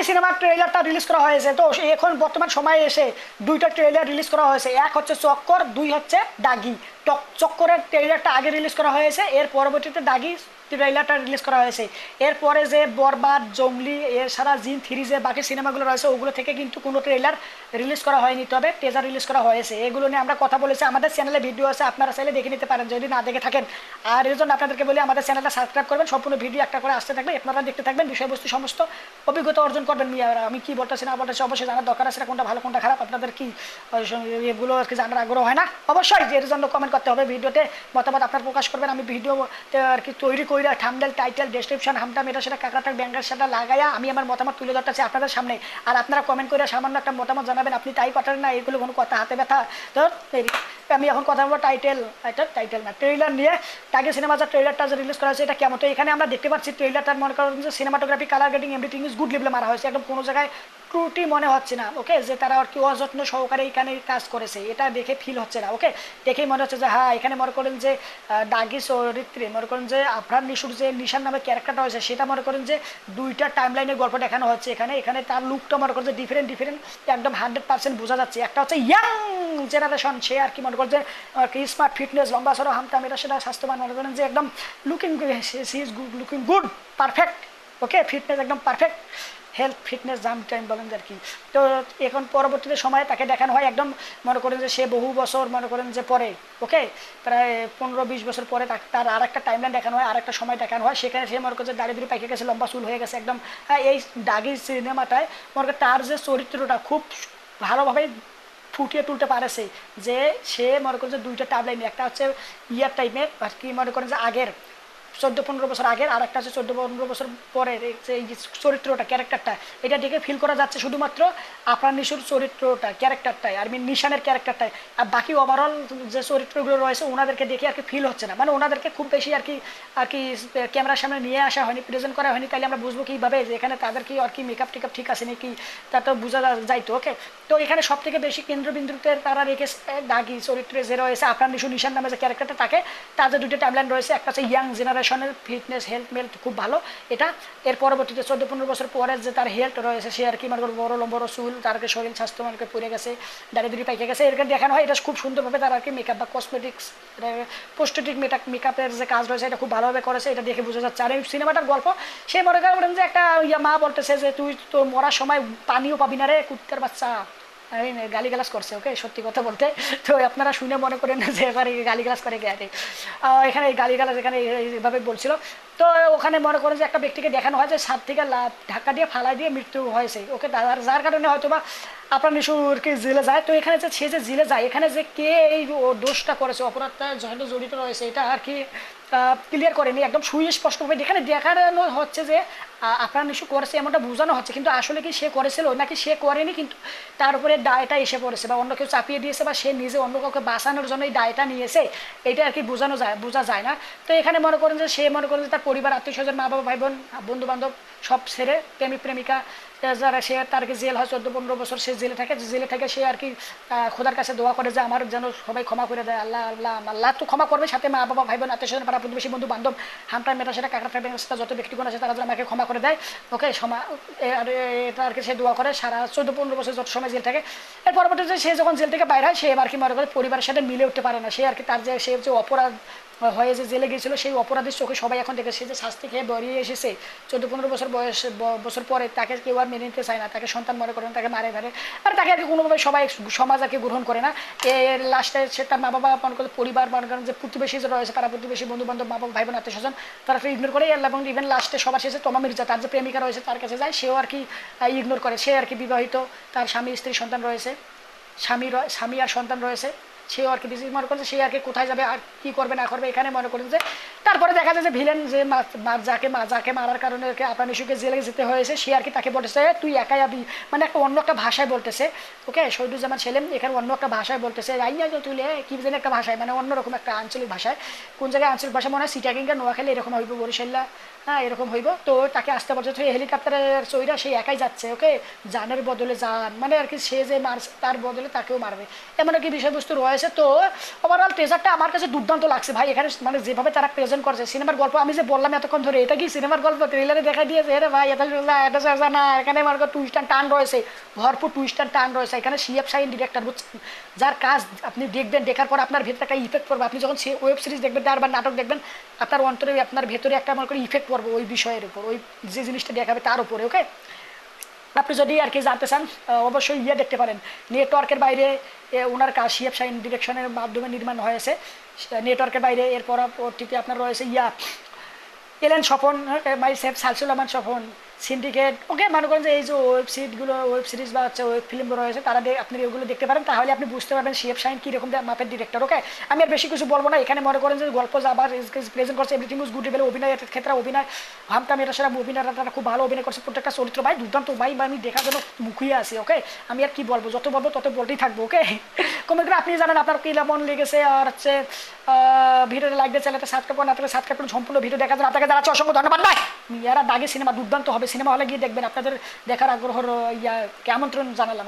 ডাকি সিনেমার ট্রেলারটা রিলিজ করা হয়েছে। তো এখন বর্তমান সময়ে এসে দুইটা ট্রেলার রিলিজ করা হয়েছে। এক হচ্ছে চক্কর, দুই হচ্ছে দাগি। টক চক্করের ট্রেলারটা আগে রিলিজ করা হয়েছে, এর পরবর্তীতে দাগি ট্রেলারটা রিলিজ করা হয়েছে। এরপরে যে বরবাদ, জঙ্গলি এছাড়া জিন থ্রি যে বাকি সিনেমাগুলো রয়েছে, ওগুলো থেকে কিন্তু কোনো ট্রেলার রিলিজ করা হয়নি, তবে টেজার রিলিজ করা হয়েছে। এগুলো নিয়ে আমরা কথা বলেছি। আমাদের চ্যানেলে ভিডিও আছে, আপনারা চাইলে দেখে নিতে পারেন, যদি না দেখে থাকেন। আর এর জন্য আপনাদেরকে বলি, আমাদের চ্যানেলটা সাবস্ক্রাইব করবেন, সম্পূর্ণ ভিডিও একটা করে আসতে থাকবে আপনারা দেখতে থাকবেন, বিষয়বস্তু সমস্ত অভিজ্ঞতা অর্জন করবেন আমি কি বলতেছি, না বলতেছি, অবশ্যই জানার দরকার আছে কোনটা ভালো, কোনটা খারাপ, আপনাদের কি এগুলো আর কি জানার আগ্রহ হয় না? অবশ্যই এর জন্য কমেন্ট করতে হবে। ভিডিওতে মতামত আপনার প্রকাশ করবেন। আমি ভিডিও আর কি তৈরি করে থামডেল টাইটেল ডেসক্রিপশন হামটা মেটা সেটা কাকাটাক ব্যাঙ্গার সেটা লাগাইয়া আমি আমার মতামত তুলে ধরতেছি আপনাদের সামনে। আর আপনারা কমেন্ট করে সামান্য একটা মতামত জানাবেন। আপনি তাই কথা না এগুলো কোনো কথা হাতে ব্যথা। তো আমি এখন কথা বলব টাইটেল, এটা টাইটেল না ট্রেলার নিয়ে। টাইগে সিনেমা যা ট্রেলারটা যে রিলিজ করা হয়েছে, এটা কেমন? তো এখানে আমরা দেখতে পাচ্ছি ট্রেলারটার মনে করেন যে cinematography colour grading everything is good লেভেলে মারা হয়েছে। একদম কোনো জায়গায় ত্রুটি মনে হচ্ছে না ওকে যে তারা আর কি অযত্ন সহকারে এখানে কাজ করেছে এটা দেখে ফিল হচ্ছে না ওকে দেখেই মনে হচ্ছে যে হ্যাঁ এখানে মনে করেন যে আহ, দাগি চরিত্রে মনে করেন যে আফরান নিশুর যে নিশান নামে ক্যারেক্টারটা হয়েছে সেটা মনে করেন যে দুইটা টাইম লাইনের গল্প দেখানো হচ্ছে এখানে। এখানে তার লুকটা মনে করেন যে ডিফারেন্ট ডিফারেন্ট একদম হান্ড্রেড পার্সেন্ট বোঝা যাচ্ছে। একটা হচ্ছে ইয়াং জেনারেশন সে আর কি মনে করেন যে স্মার্ট ফিটনেস লম্বা সড়ো হামতাম এটা সেটা স্বাস্থ্যবান মনে করেন যে একদম looking she is looking good perfect okay fitness একদম পারফেক্ট হেলথ ফিটনেস জাম টাইম বলেন আর কি। তো এখন পরবর্তীতে সময়ে তাকে দেখানো হয় একদম, মনে করেন যে সে বহু বছর, মনে করেন যে পরে ওকে প্রায় পনেরো বিশ বছর পরে তার আর একটা টাইমলাইন দেখানো হয় আর একটা সময় দেখানো হয়। সেখানে সে মনে করেন যে দাড়ি দুড়ি পাইকে গেছে, লম্বা চুল হয়ে গেছে, একদম হ্যাঁ এই দাগি সিনেমাটায় মনে করেন তার যে চরিত্রটা খুব ভালোভাবে ফুটিয়ে তুলতে পারেছে, যে সে মনে করেন যে দুইটা টাইমলাইন একটা হচ্ছে ইয়ার টাইমের আর কি মনে করেন যে আগের। চোদ্দ পনেরো বছর আগের আর একটা হচ্ছে চোদ্দ পনেরো বছর পরের, এই যে চরিত্রটা, ক্যারেক্টারটা, এটা দেখে ফিল করা যাচ্ছে শুধুমাত্র আপনার নিশুর চরিত্রটা, ক্যারেক্টারটাই আর মিন নিশানের ক্যারেক্টারটাই। আর বাকি ওভারঅল যে চরিত্রগুলো রয়েছে ওনাদেরকে দেখে আর কি ফিল হচ্ছে না। মানে ওনাদেরকে খুব বেশি আর কি আর কি, ক্যামেরার সামনে নিয়ে আসা হয়নি প্রেজেন্ট করা হয়নি তাহলে আমরা বুঝব কীভাবে যে এখানে তাদের কি আর কি মেকআপ টেকআপ ঠিক আছে নাকি, তা তো বোঝা যাইতো ওকে তো এখানে সব থেকে বেশি কেন্দ্রবিন্দুতে তারা রেখেছে দাগি চরিত্রে যে রয়েছে আপনার নিশু, নিশান নামে যে ক্যারেক্টারটা থাকে, তাদের দুটো টাইমলাইন রয়েছে। একটা হচ্ছে ইয়াং জেনারেশনের ফিটনেস হেলথ মেলথ খুব ভালো। এটা এর পরবর্তীতে চোদ্দ পনেরো বছর পরে যে তার হেলথ রয়েছে, সে আর কি মনে বড় লম্বর চুল তার শরীর স্বাস্থ্য মনে করে পড়ে গেছে, দুড়ি পাইকে গেছে, এরকম দেখানো হয়। এটা খুব সুন্দরভাবে তার আর কি মেকআপ বা কসমেটিক্স পোস্টেটিক মেকআপ মেকআপের যে কাজ রয়েছে, এটা খুব ভালোভাবে করেছে। এটা দেখে বোঝা যাচ্ছে। আর এই সিনেমাটার গল্প, সে মনে করেন যে একটা ইয়া মা বলতেছে যে, তুই তোর মরার সময় পানিও পাবি না রে, কুত্তার বাচ্চা। এই গালি গালাজ করছে, ওকে? সত্যি কথা বলতে। তো আপনারা শুনে মনে করেন না যে এবার গালি গালাজ করে গেছে এখানে এই গালি এখানে এইভাবে বলছিল। তো ওখানে মনে করেন যে একটা ব্যক্তিকে দেখানো হয় যে সাত থেকে ঢাকা দিয়ে ফালাই দিয়ে মৃত্যু হয়েছে। ওকে, তার যার কারণে হয়তো বা আপনার নিশুরকে জেলে যায়। তো এখানে যে সে যে জেলে যায়, এখানে যে কে এই দোষটা করেছে, অপরাধটা হয়তো জড়িত রয়েছে, এটা আর কি ক্লিয়ার করেনি। একদম সুস্পষ্টভাবে এখানে দেখানো হচ্ছে যে আপনার নিশ্চয় করেছে এমনটা বোঝানো হচ্ছে। কিন্তু আসলে কি সে করেছিল? নাকি সে করেনি? কিন্তু তার উপরে দায়টা এসে পড়েছে বা অন্য কেউ চাপিয়ে দিয়েছে বা সে নিজে অন্য কাউকে বাঁচানোর জন্য এই দায়টা নিয়েছে, এটা আর কি বোঝানো যায় বোঝা যায় না। তো এখানে মনে করেন যে সে মনে করেন যে তার পরিবার, আত্মীয় স্বজন মা বাবা ভাই বোন বন্ধু বান্ধব সব ছেড়ে প্রেমিক প্রেমিকা যারা সে তার জেল হয়, চোদ্দ, পনেরো বছর সে জেলে থাকে জেলে থেকে সে আর কি খোদার কাছে দোয়া করে যে আমার যেন সবাই ক্ষমা করে দেয়। আল্লাহ আল্লাহ আল্লাহ তো ক্ষমা করবে, সাথে মা, বাবা ভাই বোন আত্মীয় স্বজন, পাড়া প্রতিবেশী, বন্ধু, বান্ধব হামটা মেটা সেটা কাকড়া ফ্যামিলি সাথে যত ব্যক্তিগণ আছে, তারা যেন আমাকে ক্ষমা করে দেয়। ওকে আর এটা আর কি সে দোয়া করে, সারা চোদ্দ, পনেরো বছর যত সময় জেল থাকে, এর পরবর্তীতে সে যখন জেল থেকে বাইরে হয়, সে এবার কি মনে করে পরিবারের সাথে মিলে উঠতে পারে না। সে আর কি তার যে, সে যে অপরাধ হয়ে যে জেলে গিয়েছিল সেই অপরাধের চোখে সবাই এখন দেখে সে যে শাস্তি খেয়ে বেরিয়ে এসেছে। চোদ্দ, পনেরো বছর বয়স বছর পরে তাকে কেউ আর মেনে নিতে চায় না। তাকে সন্তান মনে করেন, তাকে মারে ধরে আর তাকে আর কি কোনোভাবে সবাই, সমাজ আর কি গ্রহণ করে না। এর লাস্টে সে তার মা বাবা মনে করে পরিবার মনে করেন যে প্রতিবেশী যে রয়েছে, তারা প্রতিবেশী বন্ধু বান্ধব মা বাবা ভাই বোন আত্মীয় স্বজন তারা ইগনোর করে এবং ইভেন লাস্টে সবার শেষে তমা মির্জা, তার যে প্রেমিকা রয়েছে তার কাছে যায়, সেও আর কি ইগনোর করে। সে আর কি বিবাহিত, তার স্বামী, স্ত্রী, সন্তান রয়েছে। স্বামী স্বামী আর সন্তান রয়েছে। সেও আর কি বিজনেস মনে করছে, সে আর কি কোথায় যাবে আর কি করবে না করবে এখানে মনে করেন যে তারপরে দেখা যায় যে ভিলেন যে যাকে যাকে মারার কারণে আর কি আপনার নিশুকে জেলে যেতে হয়েছে, সে আর কি তাকে বলতেছে তুই একাই আবি মানে একটা অন্য একটা ভাষায় বলতেছে। ওকে, শহীদুজ্জামান ছেলেম এখানে অন্য একটা ভাষায় বলতেছে না তুই কি জানি একটা ভাষায় মানে অন্যরকম একটা আঞ্চলিক ভাষায়। কোন জায়গায় আঞ্চলিক ভাষা মনে হয় সিটাকিংটা নোয়াখালী এরকম হইব বরিশাল্লা হ্যাঁ এরকম হইব। তো তাকে আসতে বলছে তো হেলিকপ্টারের চৈরা সে একাই যাচ্ছে, ওকে? জানের বদলে জান মানে আর কি সে যে মারছে, তার বদলে তাকেও মারবে। এমন আর কি বিষয়বস্তু রয়েছে, তো ওভারঅল ট্রেজারটা আমার কাছে দুর্দান্ত লাগছে ভাই। এখানে মানে যেভাবে তারা প্রেজেন্ট করছে, সিনেমার গল্প। আমি যে বললাম এতক্ষণ ধরে, এটা কি সিনেমার গল্প? ট্রেলারে দেখা দিয়েছে রে ভাই এটা সোজা এটা সোজা না, এখানে আমার টুইস্ট অ্যান্ড টান রয়েছে, ভরপুর টুইস্ট অ্যান্ড টান রয়েছে। এখানে সিএফ সাইন ডিরেক্টর বুঝছেন? যার কাজ আপনি দেখবেন, দেখার পর আপনার ভেতরে একটা ইফেক্ট পড়বে। আপনি যখন সে ওয়েব সিরিজ দেখবেন, তার বা নাটক দেখবেন, আপনার অন্তরে আপনার ভেতরে একটা মনে করে ইফেক্ট পড়বে ওই বিষয়ের উপর, ওই যে জিনিসটা দেখাবে তার উপরে ওকে আপনি যদি আর কি জানতে চান অবশ্যই ইয়ে দেখতে পারেন। নেটওয়ার্কের বাইরে ওনার কাজ সিএফ সাইন ডিরেকশনের মাধ্যমে নির্মাণ হয়েছে। নেটওয়ার্কের বাইরে এর পরবর্তীতে আপনার রয়েছে ইয়া, এলেন স্বপন মাই সেফ সালসুল রহমান স্বপন সিন্ডিকেট ওকে মনে করেন যে এই যে ওয়েব সিরিজগুলো ওয়েব সিরিজ বা হচ্ছে ওয়েব ফিল্মগুলো রয়েছে, তারা আপনি এগুলো দেখতে পারেন, তাহলে আপনি বুঝতে পারবেন শিএফ শাইন কীরকম মাপের ডিরেক্টর ওকে আমি আর বেশি কিছু বলব না, এখানে মনে করেন যে গল্প আবার প্রেজেন্ট করছে এভরিথিং ইজ গুড লেভেল অভিনয়ের ক্ষেত্রে অভিনয় হামটা মেয়েরা সেরা অভিনয়রা তারা খুব ভালো অভিনয় করছে, প্রত্যেকটা চরিত্র ভাই, দুর্দান্ত ভাই বা আমি দেখার জন্য মুখিয়ে আছি ওকে আমি আর কি বলব, যত বলব তত বলতেই থাকব ওকে কমে করে আপনি জানেন আপনার কি কেমন লেগেছে আর হচ্ছে ভিডিওটা লাইক দিয়ে চ্যানেলটা সাবস্ক্রাইব করুন আপনাকে সাবস্ক্রাইব করুন, সম্পূর্ণ ভিডিও দেখার জন্য আপনাকে জানাচ্ছি অসংখ্য ধন্যবাদ ভাই ইয়ারা দাগে সিনেমা দুর্দান্ত হবে সিনেমা হলে গিয়ে দেখবেন আপনাদের দেখার আগ্রহ ইয়া কে আমন্ত্রণ জানালাম।